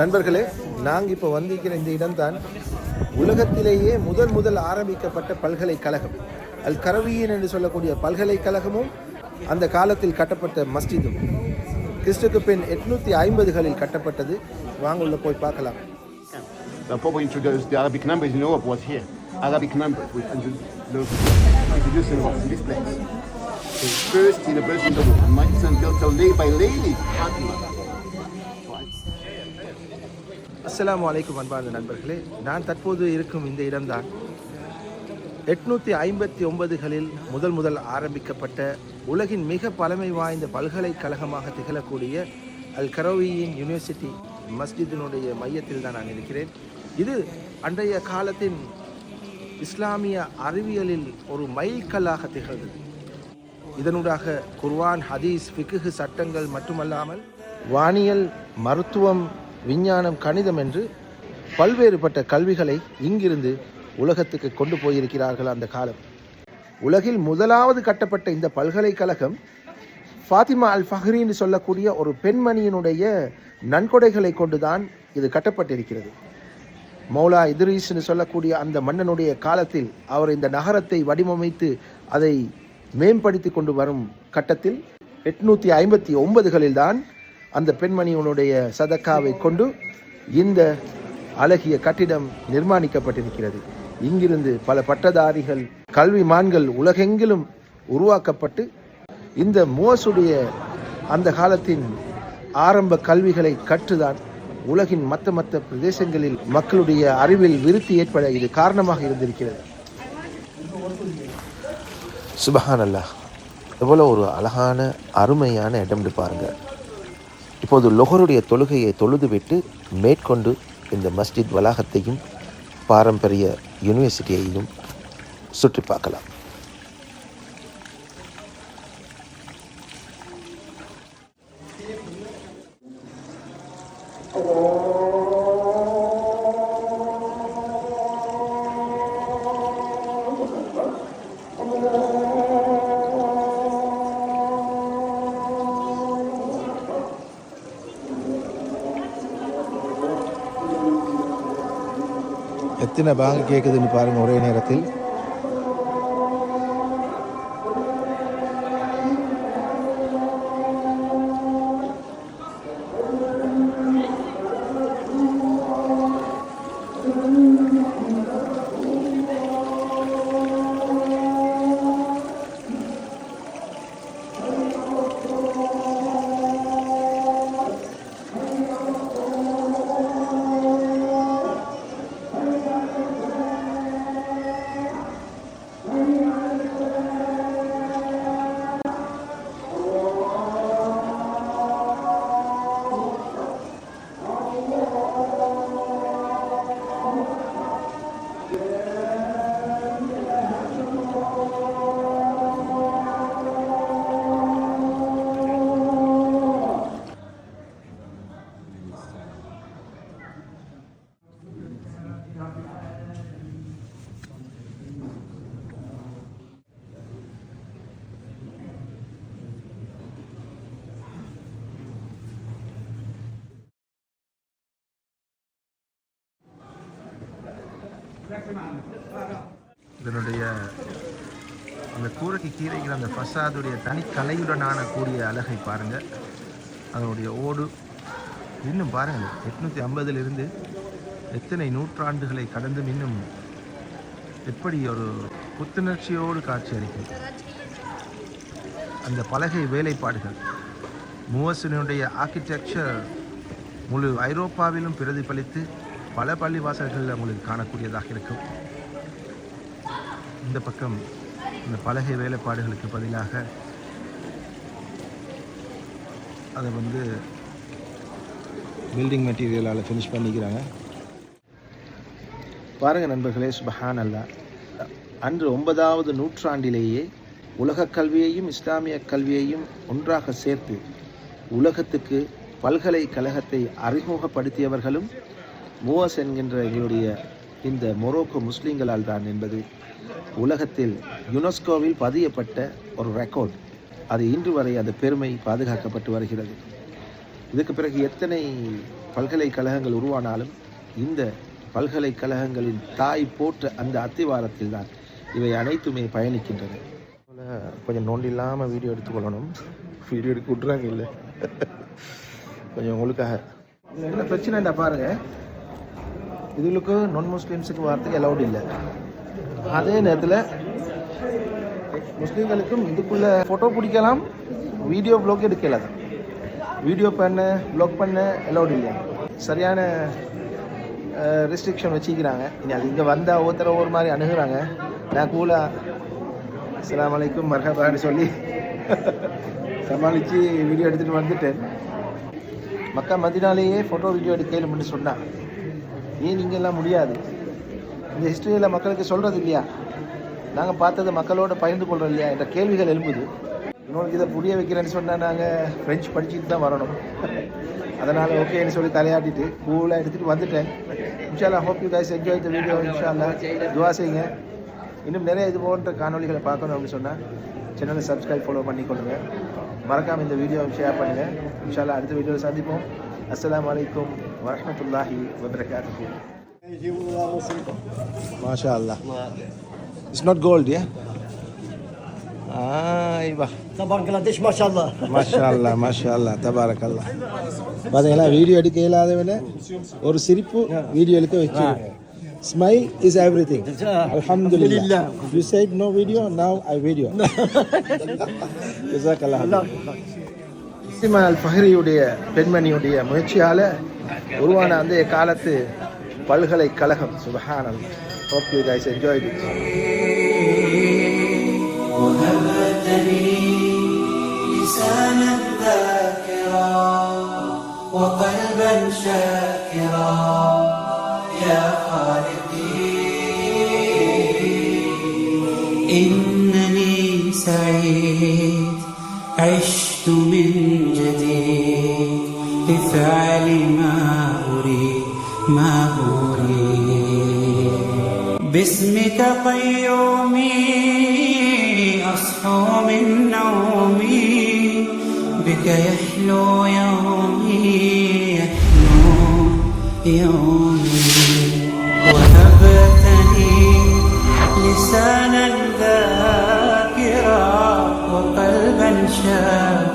நண்பர்களே நாங்கள் இப்போ வந்திருக்கிற இந்த இடம்தான் உலகத்திலேயே முதல் முதல் ஆரம்பிக்கப்பட்ட பல்கலைக்கழகம் அல் கரவியின் என்று சொல்லக்கூடிய பல்கலைக்கழகமும் அந்த காலத்தில் கட்டப்பட்ட மஸ்ஜிதும் கிறிஸ்துக்கு பின் எட்நூற்றி ஐம்பதுகளில் கட்டப்பட்டது வாங்க உள்ள போய் பார்க்கலாம் The Pope introduced the Arabic numbers in Europe was here. Arabic numbers with introduced in this place. The first university in the world. And my son built a lay by lady. அஸ்லாம் வலைக்கும் அன்பார்ந்த நண்பர்களே நான் தற்போது இருக்கும் இந்த இடம்தான் எட்நூற்றி ஐம்பத்தி ஒன்பதுகளில் முதல் முதல் ஆரம்பிக்கப்பட்ட உலகின் மிக பழமை வாய்ந்த பல்கலைக்கழகமாக திகழக்கூடிய அல் கரோவியின் யூனிவர்சிட்டி மஸ்ஜிதினுடைய மையத்தில் தான் நான் இருக்கிறேன். இது அன்றைய காலத்தின் இஸ்லாமிய அறிவியலில் ஒரு மைல்கல்லாக திகழ்ந்தது. இதனூடாக குர்வான் ஹதீஸ் பிக்குகு சட்டங்கள் மட்டுமல்லாமல் வானியல் மருத்துவம் விஞ்ஞானம் கணிதம் என்று பல்வேறுபட்ட கல்விகளை இங்கிருந்து உலகத்துக்கு கொண்டு போயிருக்கிறார்கள் அந்த காலம். உலகில் முதலாவது கட்டப்பட்ட இந்த பல்கலைக்கழகம் ஃபாத்திமா அல் ஃபஹ்ரின்னு சொல்லக்கூடிய ஒரு பெண்மணியினுடைய நன்கொடைகளை கொண்டுதான் இது கட்டப்பட்டிருக்கிறது. மௌலா இத்ரீஸ்னு சொல்லக்கூடிய அந்த மன்னனுடைய காலத்தில் அவர் இந்த நகரத்தை வடிவமைத்து அதை மேம்படுத்தி கொண்டு வரும் கட்டத்தில் எட்நூற்றி ஐம்பத்தி ஒன்பதுகளில் அந்த பெண்மணியினுடைய சதக்காவை கொண்டு இந்த அழகிய கட்டிடம் நிர்மாணிக்கப்பட்டிருக்கிறது. இங்கிருந்து பல பட்டதாரிகள் கல்விமான்கள் உலகெங்கிலும் உருவாக்கப்பட்டு இந்த மோசுடைய அந்த காலத்தின் ஆரம்ப கல்விகளை கற்றுதான் உலகின் மற்ற மற்ற பிரதேசங்களில் மக்களுடைய அறிவில் விருத்தி ஏற்பட இது காரணமாக இருந்திருக்கிறது. சுபஹான் அல்லாஹ் எவ்வளோ ஒரு அழகான அருமையான இடம்னு பாருங்கள் இப்போது லொஹருடைய தொழுகையை தொழுதுவிட்டு மேற்கொண்டு இந்த மஸ்ஜித் வளாகத்தையும் பாரம்பரிய யூனிவர்சிட்டியையும் சுற்றி பார்க்கலாம். எத்தனை பேங்க் கேட்குதுன்னு பாருங்கள் ஒரே நேரத்தில். இதனுடைய அந்த கூரைக்கு கீழே அந்த ஃபசாதுடைய தனிக்கலையுடனான கூடிய அழகை பாருங்கள் அதனுடைய ஓடு இன்னும் பாருங்கள் எட்நூற்றி ஐம்பதிலிருந்து எத்தனை நூற்றாண்டுகளை கடந்தும் இன்னும் எப்படி ஒரு புத்துணர்ச்சியோடு காட்சி அளிக்கும் அந்த பலகை வேலைப்பாடுகள் மூவசனுடைய ஆர்கிடெக்சர் முழு ஐரோப்பாவிலும் பிரதிபலித்து பல பள்ளிவாசல்களில் உங்களுக்கு காணக்கூடியதாக இருக்கும். இந்த பக்கம் இந்த பலகை வேலைப்பாடுகளுக்கு பதிலாக அதை வந்து பில்டிங் மெட்டீரியலால் ஃபினிஷ் பண்ணிக்கிறாங்க. பாருங்கள் நண்பர்களே சுபஹான் அல்லா அன்று ஒன்பதாவது நூற்றாண்டிலேயே உலக கல்வியையும் இஸ்லாமிய கல்வியையும் ஒன்றாக சேர்த்து உலகத்துக்கு பல்கலைக்கழகத்தை அறிமுகப்படுத்தியவர்களும் மூவஸ் என்கின்ற எங்களுடைய இந்த மொரோக்கோ முஸ்லீம்களால் தான் என்பது உலகத்தில் யுனெஸ்கோவில் பதியப்பட்ட ஒரு ரெக்கார்ட் அது இன்று வரை அந்த பெருமை பாதுகாக்கப்பட்டு வருகிறது. இதுக்கு பிறகு எத்தனை பல்கலைக்கழகங்கள் உருவானாலும் இந்த பல்கலைக்கழகங்களின் தாய் போற்ற அந்த அத்திவாரத்தில் தான் இவை அனைத்துமே பயணிக்கின்றன. போல கொஞ்சம் நோண்டி இல்லாமல் வீடியோ எடுத்துக்கொள்ளணும். வீடியோ எடுக்க விட்றாங்க இல்லை. கொஞ்சம் உங்களுக்காக. என்ன பிரச்சனைடா பாருங்க. இதுகளுக்கு நான் முஸ்லீம்ஸுக்கு வார்த்தைக்கு அலௌட் இல்லை. அதே நேரத்தில் முஸ்லீம்களுக்கும் இதுக்குள்ள ஃபோட்டோ பிடிக்கலாம் வீடியோ ப்ளாக் எடுக்கலாம். வீடியோ பண்ண ப்ளாக் பண்ண அலௌட் இல்லை. சரியான ரெஸ்ட்ரிக்ஷன் வச்சுக்கிறாங்க. இனி அது இங்கே வந்தால் ஒவ்வொருத்தர ஒவ்வொரு மாதிரி அணுகிறாங்க. நான் கூலா அஸ்லாம் வலைக்கும் மரகபான்னு சொல்லி சமாளித்து வீடியோ எடுத்துகிட்டு வந்துட்டேன். மக்கா மதினாலேயே ஃபோட்டோ வீடியோ எடுக்கலும்னு சொன்னான் ஏன் நீங்கள்லாம் முடியாது? இந்த ஹிஸ்டரியில் மக்களுக்கு சொல்கிறது இல்லையா? நாங்கள் பார்த்ததை மக்களோட பகிர்ந்து கொள்கிறோம் இல்லையா? என்ற கேள்விகள் எழும்புது. இன்னொருக்கு இதை புரிய வைக்கிறேன்னு சொன்னால் நாங்கள் ஃப்ரெஞ்சு படிச்சுட்டு தான் வரணும். அதனால் ஓகேன்னு சொல்லி தலையாட்டிட்டு கூலாக எடுத்துகிட்டு வந்துட்டேன். இன்ஷால்லா hope you guys enjoy the video இன்ஷால்லா துவா செய்யுங்க. இன்னும் நிறைய இது போன்ற காணொளிகளை பார்க்கணும் அப்படின்னு சொன்னால் சேனலை சப்ஸ்கிரைப் ஃபாலோ பண்ணிக்கொள்ளுங்க. மறக்காமல் இந்த வீடியோவை ஷேர் பண்ணுங்கள் இன்ஷால்லா அடுத்த வீடியோவில் சந்திப்போம். அஸ்ஸலாமு அலைக்கும் வரஹ்மத்துல்லாஹி வபரகாத்துஹு மாஷா அல்லாஹ் இட்ஸ் நாட் கோல்ட் யா ஐவா بنجلاديش ما شاء الله மாஷா அல்லா மாஷா அல்லா தபாரக் அல்லா பார்த்தீங்களா வீடியோ எடுக்க இயலாதவன ஒரு சிரிப்பு வீடியோ எடுக்க வச்சு ஸ்மைல் இஸ் எவ்ரி திங் அல்ஹம்துலில்லாஹ் you said no video now i video ஜஸாக்கல்லாஹ் இஸ்மா அல் ஃபஹரியுடைய பெண்மணியுடைய முயற்சியால உருவான அந்த காலத்து பல்கலைக்கழகம் சுபஹானல் hope you guys enjoy it لسانا ذاكرا وقلبا شاكرا يا خالقي إنني سعيد عشت من جديد بفعل ما أريد ما أريد. باسمك قيومي أصحو من نومي بك يحلو يومي يحلو يومي. وهبتني لسانا care.